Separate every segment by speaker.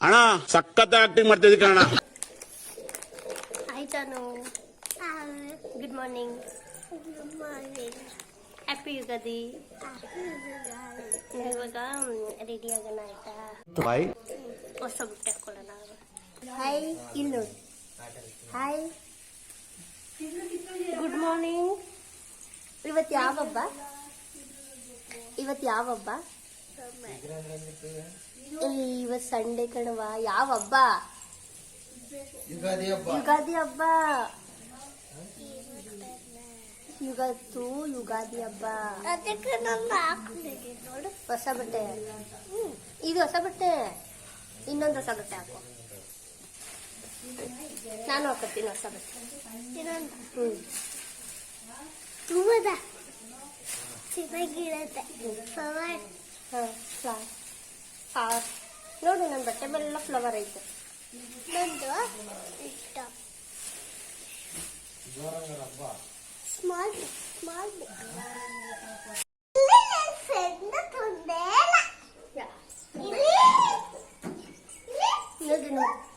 Speaker 1: ಅಣ್ಣ ಸಖತ್ ಆಕ್ಟಿಂಗ್ ಮಾಡ್ತಿದ್ದಿ ಕಣ
Speaker 2: hi Chanu good morning good morning happy Yugadi ಇವಾಗ ರೆಡಿ ಆಗೋಣ ಆಯ್ತಾ?
Speaker 1: ಬಾಯ್
Speaker 2: ಹೊಸ ಬಟ್ಟೆ ಹಾಕೊಳ್ಳೋಣ ಹಾಯ್ ಇಲ್ಲಿ ಹಾಯ್ ಗುಡ್ ಮಾರ್ನಿಂಗ್ ಇವತ್ತು ಯಾವ ಹಬ್ಬ ಇವತ್ತು ಯಾವ ಹಬ್ಬ ಏ, ಇವತ್ತು ಸಂಡೇ ಕಣವ ಯಾವ ಹಬ್ಬ?
Speaker 3: ಯುಗಾದಿ ಹಬ್ಬ.
Speaker 2: ಯುಗಾದಿ ಹಬ್ಬ. ಇವತ್ತು ಯುಗಾದಿ ಹಬ್ಬ.
Speaker 4: ಅದಕ್ಕೆ ನನ್ನ ಹಾಕೊಂಡಿದ್ದೀನಿ ನೋಡು.
Speaker 2: ಹೊಸ ಬಟ್ಟೆ. ಹ್ಮ್. ಇದು ಹೊಸ ಬಟ್ಟೆ. ಇನ್ನೊಂದು ಹೊಸ ಬಟ್ಟೆ ಹಾಕು. ನಾನು ಹಾಕೋತೀನಿ ಹೊಸ ಬಟ್ಟೆ.
Speaker 4: ಇನ್ನೊಂದು.
Speaker 2: ಹ್ಮ್.
Speaker 4: ತುಂಬದ ಚೆನ್ನಾಗಿರುತ್ತೆ ಫ್ಲವರ್
Speaker 2: ಹಾಂ ಫ್ಲವರ್ ಫ್ಲವರ್ ನೋಡು ನನ್ನ ಬಟ್ಟೆ ಮೇಲೆಲ್ಲ ಫ್ಲವರ್ ಐತೆ
Speaker 4: ನಂದು ಇಷ್ಟ ಸ್ಮಾಲ್ ಸ್ಮಾಲ್ ಫ್ರೆಂಡ್ ತೊಂದೇ ಇಲ್ಲಿ
Speaker 2: ನೋಡಿ ನೋಡಿ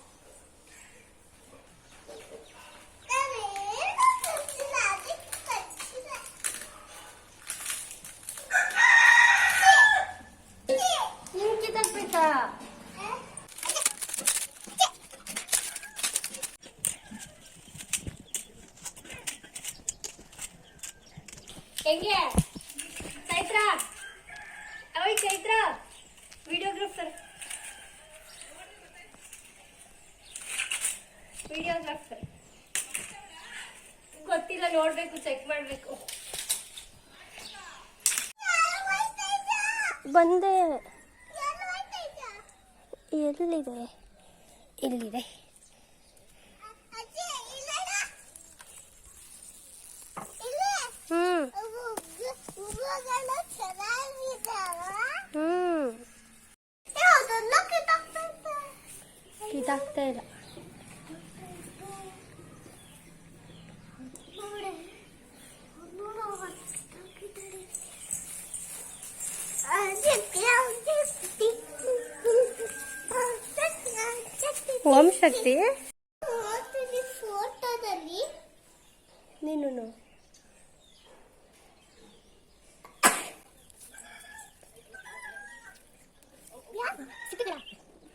Speaker 2: ಇಲ್ಲಿದೆ
Speaker 4: ಅಜ್ಜಿ, ಇಲ್ಲಡ. ಇಲ್ಲಿ
Speaker 2: ಹ್ಮ್
Speaker 4: ಹೂವು- ಹೂವುಗಳು ಚೆನ್ನಾಗಿದಾವ.
Speaker 2: ಹ್ಮ್
Speaker 4: ಏ, ಅದೆಲ್ಲ ಕಿತ್ತಾಕ್ತೈತೆ.
Speaker 2: ಇದಾಗ್ತಾ ಇಲ್ಲ ಶಕ್ತಿ
Speaker 4: ಫೋಟೋದಲ್ಲಿ.
Speaker 2: ನೀನು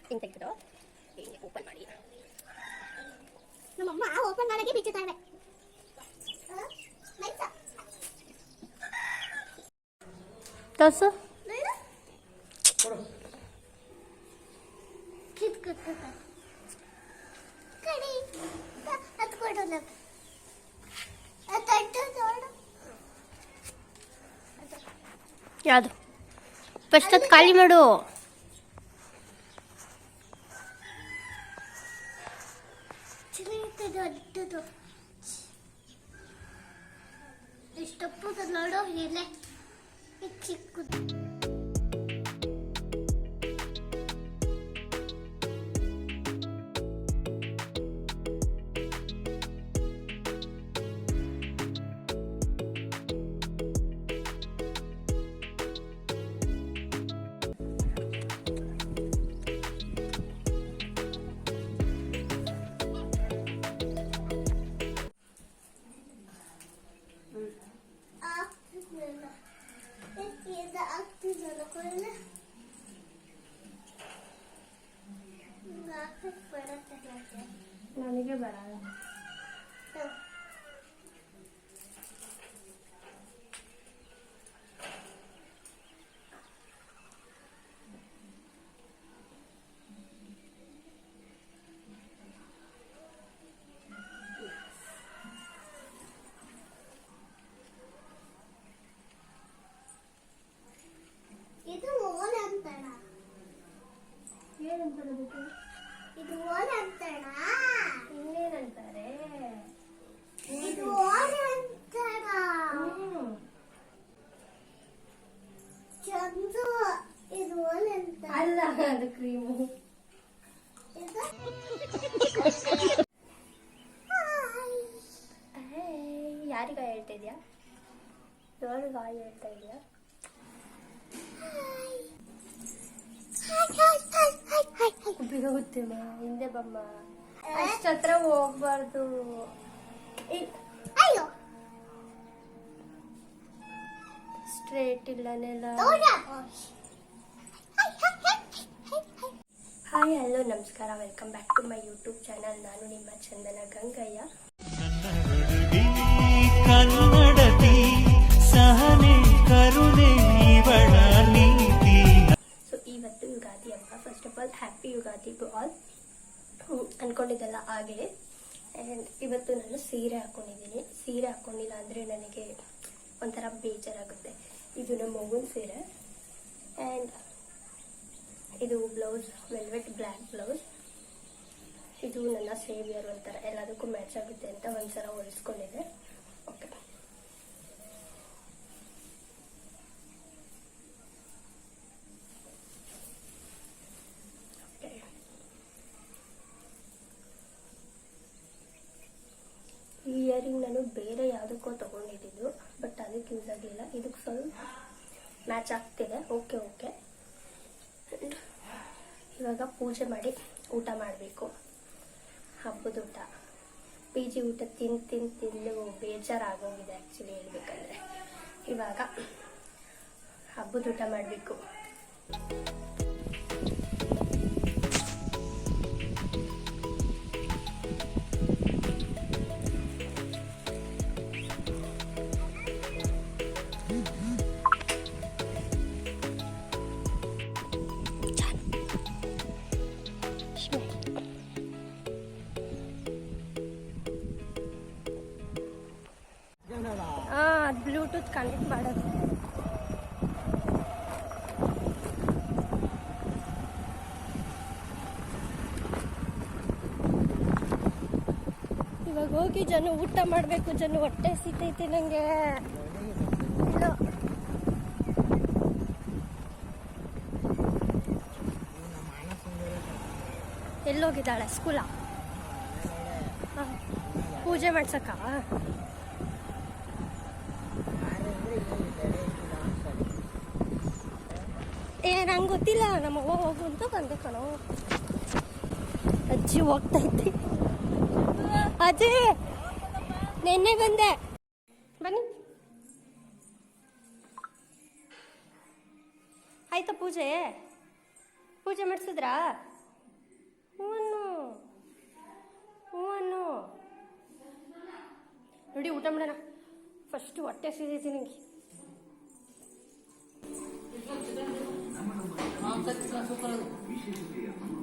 Speaker 2: ಹಿಂಗೆ ತೆಗೆದು ಹಿಂಗೆ ಓಪನ್ ಮಾಡಿ.
Speaker 4: ನಮ್ಮಮ್ಮ ಓಪನ್ ಮಾಡಕ್ಕೆ ಬಿಚ್ಚುತ್ತಾಳೆ
Speaker 2: ತೋರ್ಸು. ಕಾಲಿ ಖಾಲಿ ಮಾಡು.
Speaker 4: ಇಷ್ಟಪ್ಪದ ನೋಡೋ ಚಿಕ್ಕದು.
Speaker 2: ನನಗೆ ಬರಲ್ಲ
Speaker 4: ಇದು ಓಲ್ ಅಂತಣ
Speaker 2: ಏನಂತಾರೆ ಅದಕ್ಕೆ
Speaker 4: ಇದು ಓಲ್ ಅಂತಣ
Speaker 2: ಇನ್ನೇನಂತಾರೆ
Speaker 4: ಇದು ಓಲ್ ಅಂತಣ
Speaker 2: ಹ್ಮ್
Speaker 4: ಚಂದು ಇದು ಓಲ್ ಅಂತ
Speaker 2: ಅಲ್ಲ ಅದು ಕ್ರೀಮು
Speaker 4: ಇದು
Speaker 2: ಯಾರಿಗ ಹೇಳ್ತಾ ಇದೆಯಾ ಯಾರಿಗ ಹೇಳ್ತಾ ಇದೆಯಾ ಉಪಯೋಗುತ್ತೆ ಹಿಂದೆ ಬಮ್ಮ. ಅಷ್ಟತ್ರ ಹೋಗ್ಬಾರ್ದು.
Speaker 4: ಅಯ್ಯೋ.
Speaker 2: ಸ್ಟ್ರೇಟ್ ಇಲ್ಲ
Speaker 4: ನೆಲ
Speaker 2: ಹಾಯ್ ಹಲೋ ನಮಸ್ಕಾರ. Welcome back to my YouTube channel ನಾನು ನಿಮ್ಮ Chandana Gangayya. All happy Yugadi to all ಅನ್ಕೊಂಡಿದ್ದೆಲ್ಲ ಹಾಗೆ ಆ್ಯಂಡ್ ಇವತ್ತು ನಾನು ಸೀರೆ ಹಾಕೊಂಡಿದ್ದೀನಿ. ಸೀರೆ ಹಾಕೊಂಡಿಲ್ಲ ಅಂದರೆ ನನಗೆ ಒಂಥರ ಬೇಜಾರಾಗುತ್ತೆ. ಇದು ನಮ್ಮ ಮಗುನ ಸೀರೆ. ಆ್ಯಂಡ್ ಇದು ಬ್ಲೌಸ್ ವೆಲ್ವೆಟ್ ಬ್ಲ್ಯಾಕ್ ಬ್ಲೌಸ್ ಇದು ನನ್ನ ಸೇವಿಯರ್ ಒಂಥರ. ಎಲ್ಲದಕ್ಕೂ ಮ್ಯಾಚ್ ಆಗುತ್ತೆ ಅಂತ ಒಂದ್ಸಲ ಹೊಲಿಸ್ಕೊಂಡಿದ್ದೆ ಓಕೆ ಓಕೆ ಈ ಇಯರಿಂಗ್ ನಾನು ಬೇರೆ ಯಾವುದಕ್ಕೋ ತಗೊಂಡಿದ್ದು ಬಟ್ ಅದಕ್ಕೆ ಯೂಸ್ ಆಗಲಿಲ್ಲ ಇದಕ್ಕೆ ಸ್ವಲ್ಪ ಮ್ಯಾಚ್ ಆಗ್ತಿದೆ ಓಕೆ ಓಕೆ ಇವಾಗ ಪೂಜೆ ಮಾಡಿ ಊಟ ಮಾಡಬೇಕು ಹಬ್ಬದ ಊಟ ಪಿ ಜಿ ಊಟ ತಿಂದು ತಿಂದು ಬೇಜಾರಾಗೋಗಿದೆ ಆ್ಯಕ್ಚುಲಿ ಹೇಳ್ಬೇಕಂದ್ರೆ. ಇವಾಗ ಹಬ್ಬದ ಊಟ ಮಾಡಬೇಕು. ಕನೆಕ್ಟ್ ಮಾಡೋದು. ಇವಾಗ ಹೋಗಿ ಜನ ಊಟ ಮಾಡಬೇಕು, ಜನ ಹೊಟ್ಟೆ ಸಿತೈತೆ ನನಗೆ ಎಲ್ಲೋಗಿದ್ದಾಳೆ, ಸ್ಕೂಲ? ಪೂಜೆ ಮಾಡ್ಸಕ್ಕ? ಗೊತ್ತಿಲ್ಲ, ನಮ್ಮ ಹೋಗು ಅಂತ ಬಂದೆ ಕಣೋ. ಅಜ್ಜಿ ಹೋಗ್ತಾ ಇದ್ದೆ. ಅಜ್ಜಿ, ನಿನ್ನೆ ಬಂದೆ. ಬನ್ನಿ. ಆಯ್ತಾ ಪೂಜೆ? ಪೂಜೆ ಮಾಡಿಸಿದ್ರಾ? ಹೂವನ್ನು ಹೂವನ್ನು. ನೋಡಿ, ಊಟ ಮಾಡೋಣ. ಫಸ್ಟ್ ಹೊಟ್ಟೆ ಸೀದಿದ್ದೀನಿ Mantıklı şey sokaklar.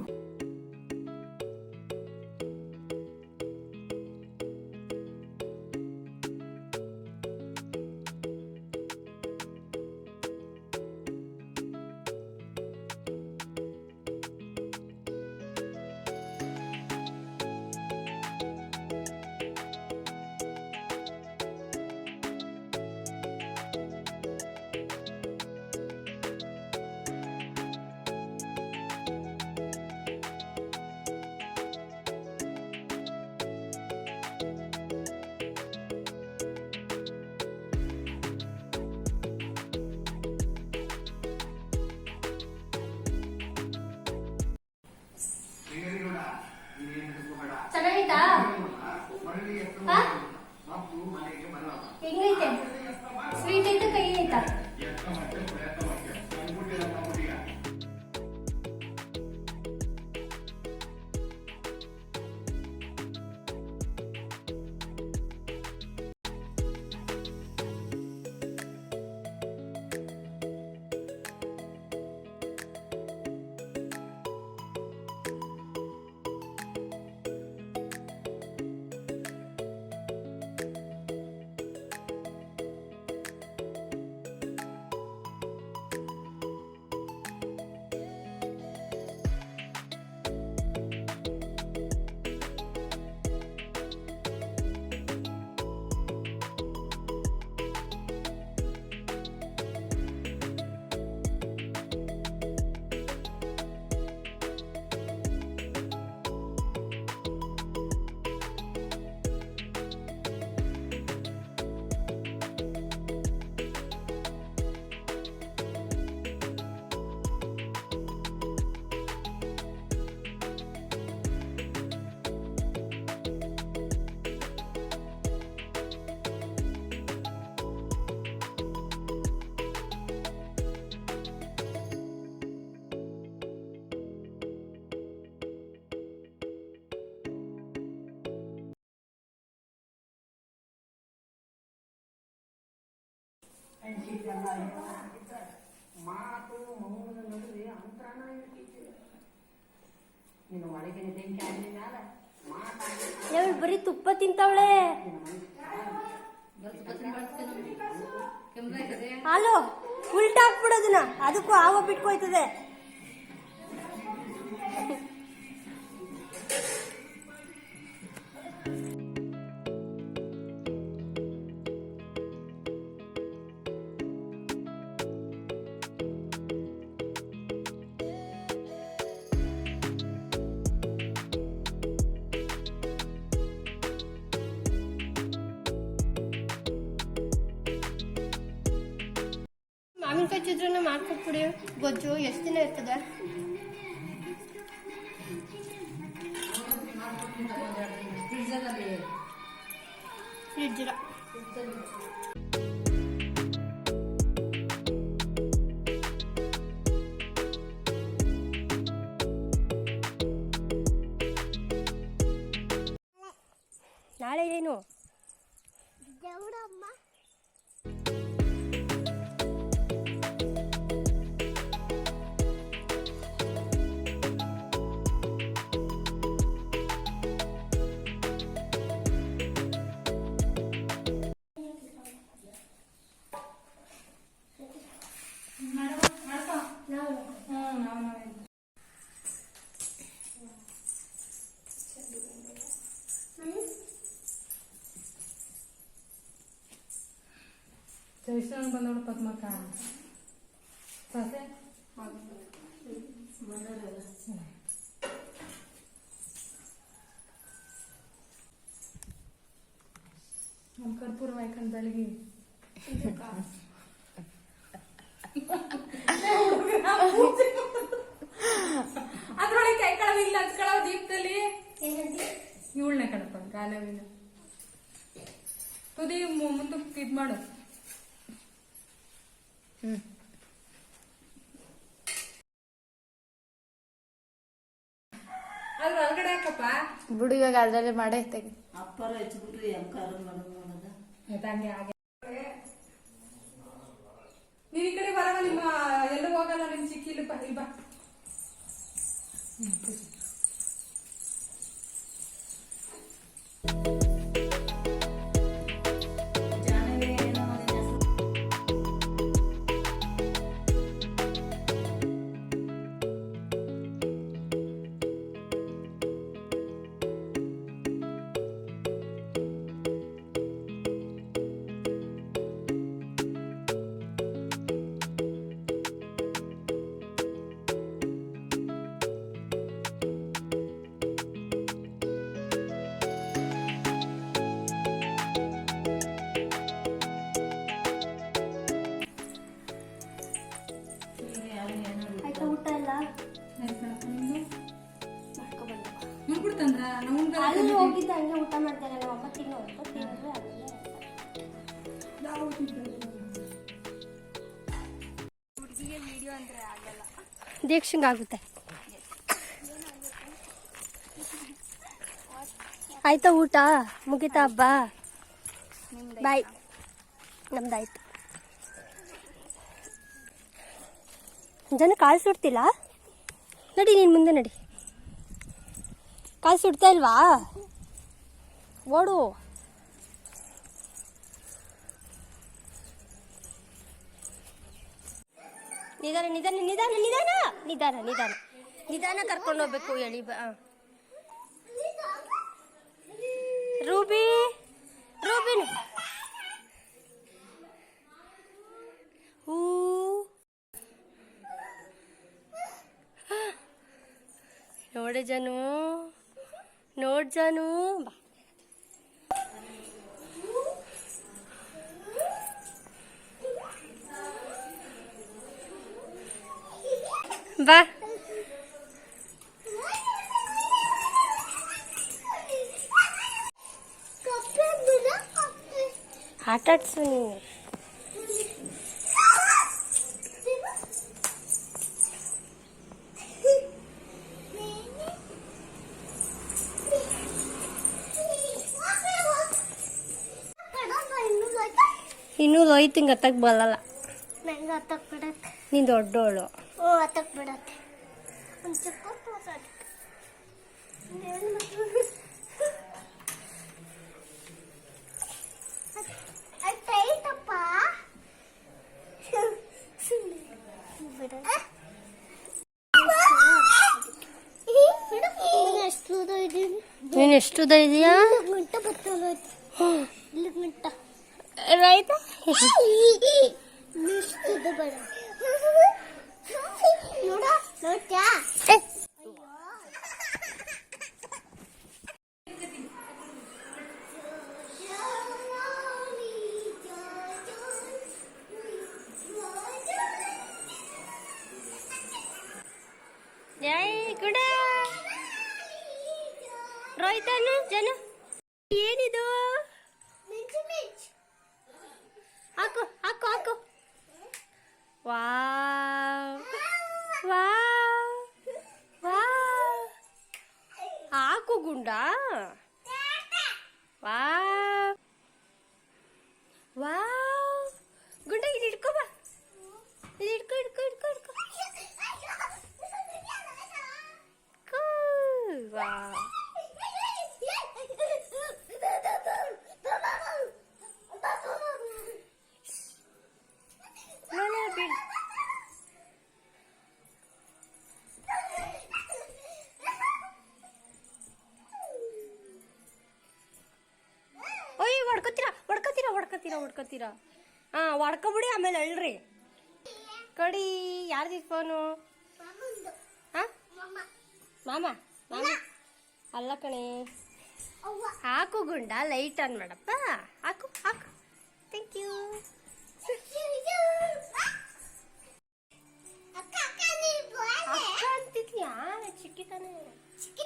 Speaker 5: ಮಾತು ಮೌನದ ನಡುವೆ ಅಂತರಾನ ಇರ್ತೈತಿ ನಿನ್ನ ಒಳಗಿನ ಬೆಂಕಿ ಆದ್ಮೇಲೆ ಮ್ಯಾಲ ಮಾತಾಡಿ
Speaker 2: ಬರೀ ತುಪ್ಪ ತಿಂತಾವಳೆ? ಹಲೋ ಉಲ್ಟಾ ಹಾಕ್ಬಿಡೋದನ್ನ ಅದಕ್ಕೂ ಆವ ಬಿಟ್ಕೋಯ್ತದೆ. ಫ್ರಿಡ್ಜ್ ಇಲ್ಲ
Speaker 6: ಜೈಸನ್ ಬಂದವಳು ಪದ್ಮಕ್ಕ ಸಸೆ ನಮ್ಮ ಕರ್ಪೂರ ಹಾಕೊಂಡು ಬೆಳಗ್ಗೆ ಅದ್ರೊಳಗೆ ಕೈ ಕಳವ ಇಲ್ಲ ಹಚ್ಕೊಳವ ದೀಪದಲ್ಲಿ ಇವಳನ್ನ ಕಣಪ್ಪ ಗಾಲವಿನ ತುದಿ ಮು- ಮುಂದಕ್ಕೆ ಇದ್ ಮಾಡು ಅದ್ರ ಒಳಗಡೆ ಹಾಕಪ್ಪ.
Speaker 7: ಬಿಡು ಇವಾಗ ಮಾಡಿ ಮಾಡೇ ತೆಗಿ.
Speaker 5: ಅಪ್ಪರ ಹಚ್ಬಿಟ್ರಿ ಮಾಡೋದು ಮಾಡೋದ
Speaker 6: ಹಂಗೆ ಈ ಕಡೆ ಬರವ ನಿಮ್ಮ ಎಲ್ಲೂ ಹೋಗಲ್ಲ ನಿಮ್ ಚಿಕ್ಕಿ ಇಲ್ಲಿ ಬಾ ಇಲ್ಲಿ ಬಾ. ಹ್ಮ್, ಮಾಡ್ಬಿಡ್ತಂದ್ರ ನಾವು
Speaker 2: ಅಲ್ಲಿ ಹೋಗಿದ್ದೆ ಹಂಗೆ ಊಟ ಮಾಡ್ತಾರೆ ನಮ್ಮ ಅಮ್ಮ ತಿನ್ನೋ ಅಂತ ತಿಂದ್ರೆ ದೀಕ್ಷಂಗ್ ಆಗುತ್ತೆ. ಆಯ್ತಾ ಊಟ? ಮುಗಿತಾ ಹಬ್ಬ? ಬಾಯ್ ನಮ್ದಾಯ್ತು. ಜನ ಕಾಳು ಸುಡ್ತಿಲ್ಲ ನಡಿ ನೀನು ಮುಂದೆ ನಡಿ. ಕಾಲು ಸುಡ್ತಾ ಇಲ್ವಾ? ಓಡು. ನಿಧಾನ ನಿಧಾನ ನಿಧಾನ ನಿಧಾನ. ನಿಧಾನ ನಿಧಾನ. ನಿಧಾನ ಕರ್ಕೊಂಡು ಹೋಗ್ಬೇಕು, ಎಳಿ. ರೂಬಿ, ರೂಬಿನ್. ಹೂ. ನೋಡೆ ಜನು. ನೋಡ್ ಜನು ಬಾ ಬಾ
Speaker 4: ಕಪ್ಪೆ ಬಿಡ ಕಪ್ಪೆ
Speaker 2: ಆಟ ಹಿಂಗೆ ಹತ್ತಕ್ಕೆ ಬರಲ್ಲ.
Speaker 4: ಇದು ಹತ್ತಕ್ ಬಿಡತ್ತೆ.
Speaker 2: ನೀನು ದೊಡ್ಡೋಳು.
Speaker 4: ಓ ಹತ್ತಕ್ಕೆ ಬಿಡತ್ತೆ. ಒಂದು ಚಿಕ್ಕ
Speaker 2: ನೀನು ಎಷ್ಟು ಉದ್ದ ಇದೆಯಾ?
Speaker 4: ಇಲ್ಲಿ ಗಂಟ ಬರ್ತಲ್ಲ ಇಲ್ಲಿ ಗಂಟ
Speaker 2: ಆಯ್ತಾ
Speaker 4: ಇಷ್ಟು ಉದ್ದ ಬೇಡ ನೋಡ ನೋಡ್ತ್ಯಾ
Speaker 2: ಯಾಯ್ ಗುಡ ರೋಹಿತನು ಜನ ಏನಿದು ಹಾಕು ಹಾಕು ಹಾಕು ವಾವ್ ವಾವ್ ವಾವ್ ಹಾಕು ಗುಂಡ ವಾವ್ ವಾವ್ ಗುಂಡ ಇಲ್ಲಿ ಹಿಡ್ಕೊ ಬಾ ಇಲ್ಲಿ ಹಿಡ್ಕೊ ಹಿಡ್ಕೊ ಹಿಡ್ಕೊ ಹಿಡ್ಕೊ Cool. ಹೊಡ್ಕೊತೀರಾ ಹಾ, ಹೊಡ್ಕೊಬಿಡಿ ಆಮೇಲೆ ಅಳ್ರಿ ಕಡಿ, ಯಾರ್ದಿ ಫೋನು ಹಾಂ? ಮಾಮ ಮಾಮ. ಅಲ್ಲ ಕಣೆ. ಹಾಕು ಗುಂಡ ಲೈಟ್ ಆನ್ ಮಾಡಪ್ಪ. ಹಾಕು ಹಾಕು. ಥ್ಯಾಂಕ್ ಯು
Speaker 4: ಅಕ್ಕ
Speaker 2: ಅಂತಿದ್ಯಾ? ಚಿಕ್ಕ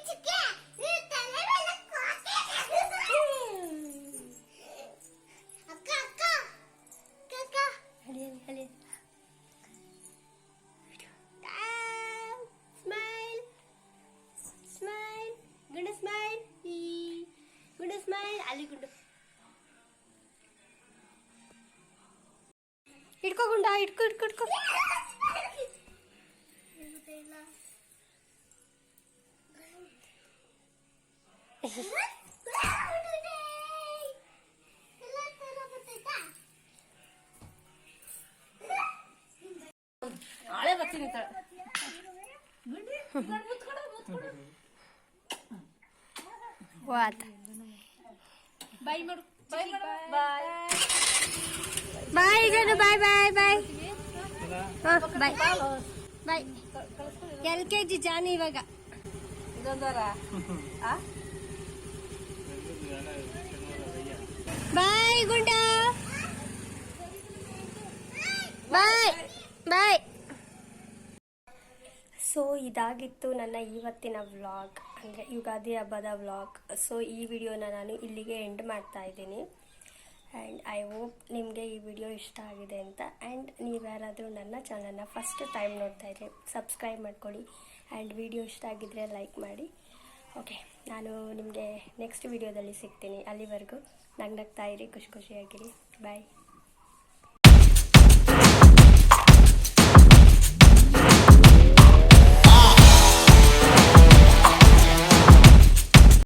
Speaker 2: ನಾಳೆ ಬರ್ತೀನಿ
Speaker 6: ಬಾಯ್ ಮಾಡು.
Speaker 2: Bye bye. Bye bye bye bye. Bye. L K G Johnny ಇವಾಗ. ಬಾಯ್ ಗುಂಡ. ಬಾಯ್. ಬಾಯ್. ಸೊ ಇದಾಗಿತ್ತು ನನ್ನ ಇವತ್ತಿನ ವ್ಲಾಗ್ ಅಂದರೆ ಯುಗಾದಿ ಹಬ್ಬದ ವ್ಲಾಗ್ ಸೊ ಈ ವಿಡಿಯೋನ ನಾನು ಇಲ್ಲಿಗೆ ಎಂಡ್ ಮಾಡ್ತಾ ಇದ್ದೀನಿ. ಆ್ಯಂಡ್ ಐ ಹೋಪ್ ನಿಮಗೆ ಈ ವಿಡಿಯೋ ಇಷ್ಟ ಆಗಿದೆ ಅಂತ. ಆ್ಯಂಡ್ ನೀವು ಯಾರಾದರೂ ನನ್ನ ಚಾನಲ್ನ ಫಸ್ಟ್ ಟೈಮ್ ನೋಡ್ತಾ ಇದ್ದರೆ ಸಬ್ಸ್ಕ್ರೈಬ್ ಮಾಡ್ಕೊಳ್ಳಿ. ಆ್ಯಂಡ್ ವಿಡಿಯೋ ಇಷ್ಟ ಆಗಿದ್ದರೆ ಲೈಕ್ ಮಾಡಿ. ಓಕೆ ನಾನು ನಿಮಗೆ ನೆಕ್ಸ್ಟ್ ವಿಡಿಯೋದಲ್ಲಿ ಸಿಗ್ತೀನಿ. ಅಲ್ಲಿವರೆಗೂ ನಗ್ನಗ್ತಾ ಇರಿ, ಖುಷಿ ಖುಷಿಯಾಗಿರಿ. ಬಾಯ್